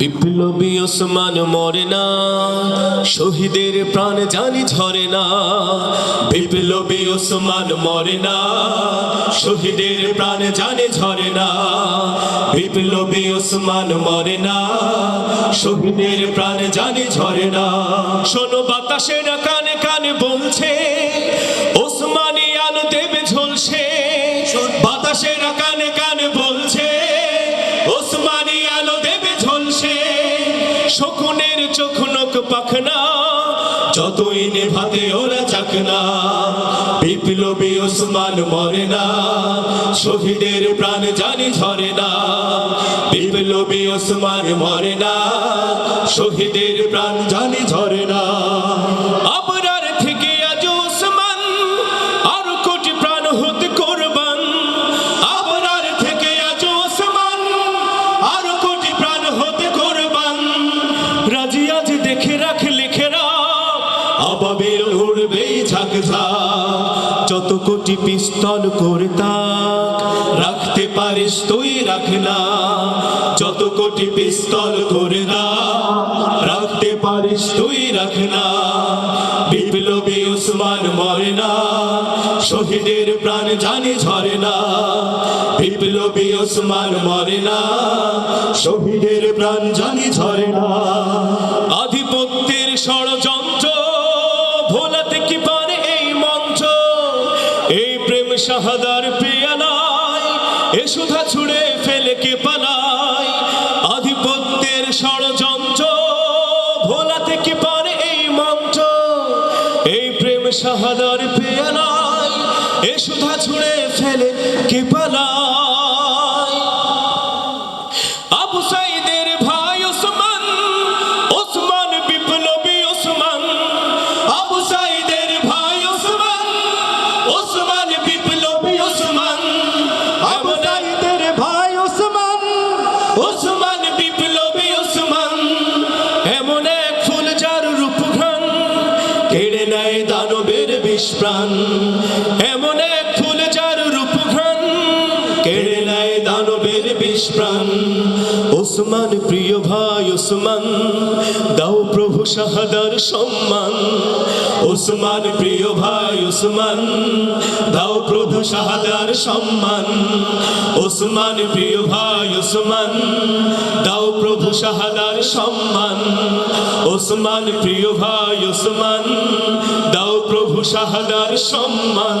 বিপ্লবী ওসমান মরে না, শহীদের প্রাণ জানি ঝরে না। বিপ্লবী ওসমান মরে না, শহীদের প্রাণ জানি ঝরে না। বিপ্লবী ওসমান মরে না, শহীদের প্রাণ জানি ঝরে না। শোনো বাতাসের কানে কানে বলছে, ওসমানী আলো বাতাসের কানে কানে বলছে, ওসমানী চোখ নখ পাখনা যতই নেভাতে ওরা চাকনা বিপ্লবী ওসমান মরে না, শহীদের প্রাণ জানি ঝরে না। বিপ্লবী ওসমান মরে না, শহীদের প্রাণ জানি ঝরে না। যত কোটি পিস্তল করে তাক রাখতে পারিস তুই রাখ না। যত কোটি পিস্তল করে না রাখতে পারিস তুই রাখ না। বিপ্লবী উসমান মরে না, শহীদের প্রাণ জানি ঝরে না। বিপ্লবী ওসমান মরে না, শহীদের প্রাণ জানি ঝরে না। আধিপত্যের শাহাদার পেয়ালায় এ সুধা ছুড়ে ফেলে কে পালায় আধিপত্যের ষড়যন্ত্র ভোলাতে কি পারে এই মঞ্চ এই প্রেম শাহাদার পেয়ালায় এ সুধা ছুড়ে ফেলে কে পালায় ওসমান বিপ্লবী ওসমান, এমন এক ফুল যার রূপঘ্রাণ কেড়ে নেয় দানবের বিষ প্রাণ। এমন এক ফুল যার রূপঘ্রাণ কেড়ে নেয় দানবের বিষ প্রাণ। ওসমান, প্রিয় ভাই ওসমান, দাও প্রভু শাহাদার সম্মান। ওসমান, প্রিয় ভাই ওসমান, দাও প্রভু শাহাদার সম্মান। ওসমান প্রিয় ভাই ওসমান দাও প্রভু শাহাদার সম্মান। ওসমান প্রিয় ভাই ওসমান দাও প্রভু শাহাদার সম্মান।